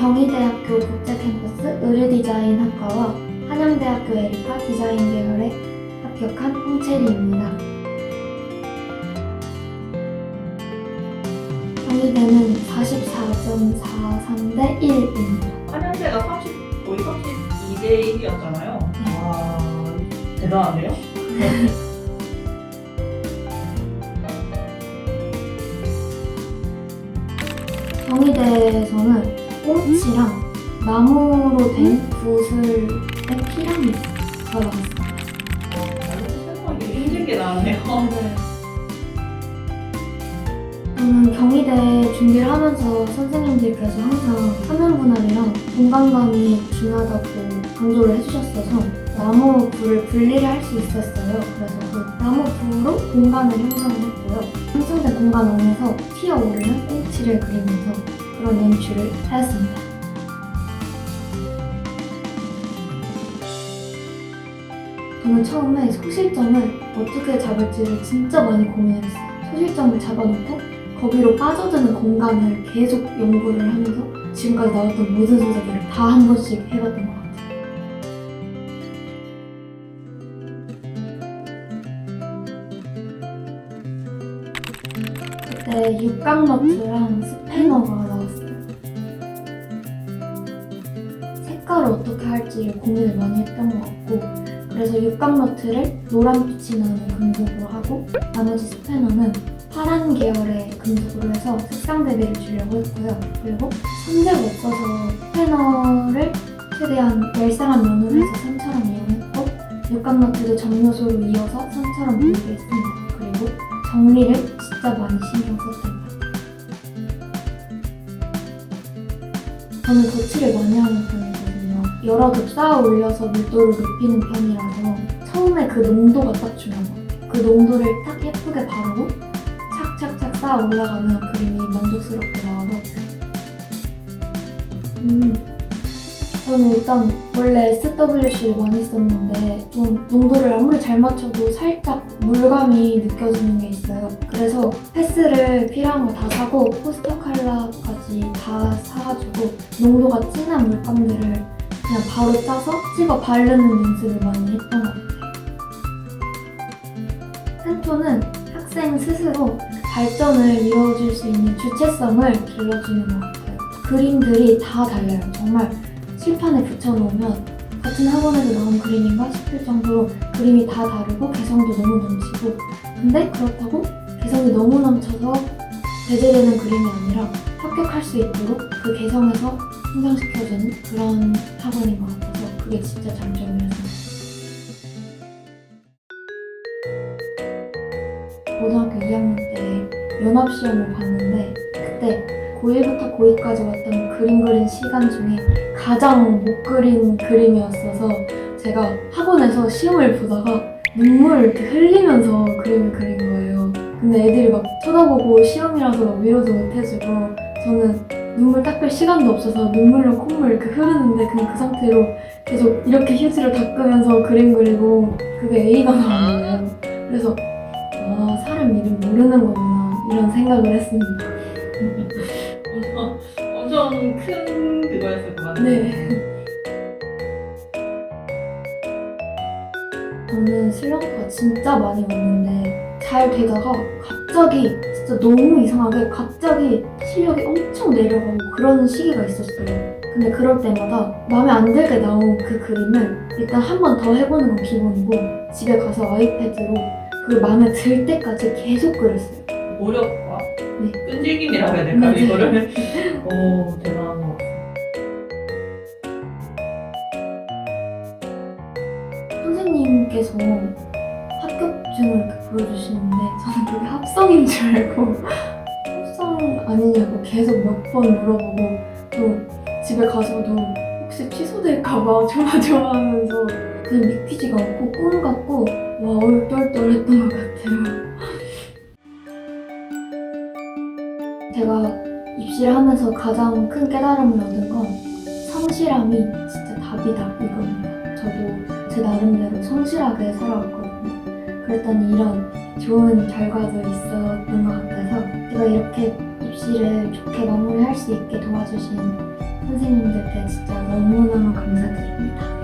경희대학교 국제캠퍼스 의류디자인 학과와 한양대학교 에리카 디자인 계열에 합격한 홍채리입니다. 경희대는 44.43 대 1입니다. 한양대가 30, 거의 32대 1이었잖아요. 와, 대단하네요. 경희대에서는 꽃이랑 나무로 된 구슬의 피라미드가 나왔어요. 생각하기 힘든 게 나왔네요. 저는 경희대 준비를 하면서 선생님들께서 항상 화면 분할이랑 공간감이 중요하다고 강조를 해주셨어서 나무 불을 분리를 할 수 있었어요. 그래서 그 나무 불로 공간을 형성을 했고요. 형성된 공간 안에서 튀어오르는 꽁치를 그리면서 그런 연출을 하였습니다. 저는 처음에 소실점을 어떻게 잡을지를 진짜 많이 고민했어요. 소실점을 잡아놓고 거기로 빠져드는 공간을 계속 연구를 하면서 지금까지 나왔던 모든 소재들을 다 한 번씩 해봤던 것 같아요. 그때 육각너트랑 스패너가 어떻게 할지를 고민을 많이 했던 것 같고 그래서 육각너트를 노란빛이 나는 금속으로 하고 나머지 스패너는 파란 계열의 금속으로 해서 색상 대비를 주려고 했고요. 그리고 선재가 없어서 스패너를 최대한 얄쌍한 면으로 해서 선처럼 이용했고 육각너트도 정요소로 이어서 선처럼 보이게 했습니다. 그리고 정리를 진짜 많이 신경 썼습니다. 저는 덧칠을 많이 하는 편이거든요. 여러 겹 쌓아 올려서 밀도를 높이는 편이라서 처음에 그 농도가 딱 중요한 것 같아요. 그 농도를 딱 예쁘게 바르고 착착착 쌓아 올라가면 그림이 만족스럽게 나와서 음, 저는 일단 원래 SWC를 많이 썼는데 좀 농도를 아무리 잘 맞춰도 살짝 물감이 느껴지는 게 있어요. 그래서 패스를 필요한 거 다 사고 포스터 컬러까지 다 사가지고 농도가 진한 물감들을 그냥 바로 짜서 찍어 바르는 연습을 많이 했던 것 같아요. 펜토는 학생 스스로 발전을 이루어줄 수 있는 주체성을 길러주는 것 같아요. 그림들이 다 달라요. 정말 칠판에 붙여놓으면 같은 학원에서 나온 그림인가 싶을 정도로 그림이 다 다르고 개성도 너무 넘치고 근데 그렇다고 개성이 너무 넘쳐서 배제되는 그림이 아니라 합격할 수 있도록 그 개성에서 성장시켜주는 그런 학원인 것 같아서 그게 진짜 장점이라서 고등학교 2학년 때 연합시험을 봤는데 그때 고1부터 고2까지 왔던 그림 그린 시간 중에 가장 못 그린 그림이었어서 제가 학원에서 시험을 보다가 눈물을 이렇게 흘리면서 그림을 그린 거예요. 근데 애들이 막 쳐다보고 시험이라서 막 위로도 못 해주고 저는 눈물 닦을 시간도 없어서 눈물로 콧물 이렇게 흐르는데 그냥 그 상태로 계속 이렇게 휴지를 닦으면서 그림 그리고 그게 A가 나온 거예요. 그래서 아 사람 이름 모르는 거구나 이런 생각을 했습니다. 엄청 큰 그거였을 것 같아요. 네. 저는 슬럼프가 진짜 많이 왔는데 잘 되다가 갑자기 진짜 너무 이상하게 갑자기 실력이 엄청 내려가고 그런 시기가 있었어요. 근데 그럴 때마다 마음에 안 들게 나온 그 그림을 일단 한 번 더 해보는 건 기본이고 집에 가서 아이패드로 그 마음에 들 때까지 계속 그렸어요. 노력과 네. 끈질김이라고 해야 될까요, 네. 이거를? 오, 대단한 것 같아요. 선생님께서 합격증을 보여주시는데 저는 그게 합성인 줄 알고 합성 아니냐고 계속 몇 번 물어보고 또 집에 가서도 혹시 취소될까봐 조마조마하면서 그냥 믿기지가 않고 꿈 같고 와 얼떨떨했던 것 같아요. 제가 입시를 하면서 가장 큰 깨달음을 얻은 건 성실함이 진짜 답이다 이겁니다. 저도 제 나름대로 성실하게 살아왔거든요. 그랬더니 이런 좋은 결과도 있었던 것 같아서 제가 이렇게 입시를 좋게 마무리할 수 있게 도와주신 선생님들께 진짜 너무너무 감사드립니다.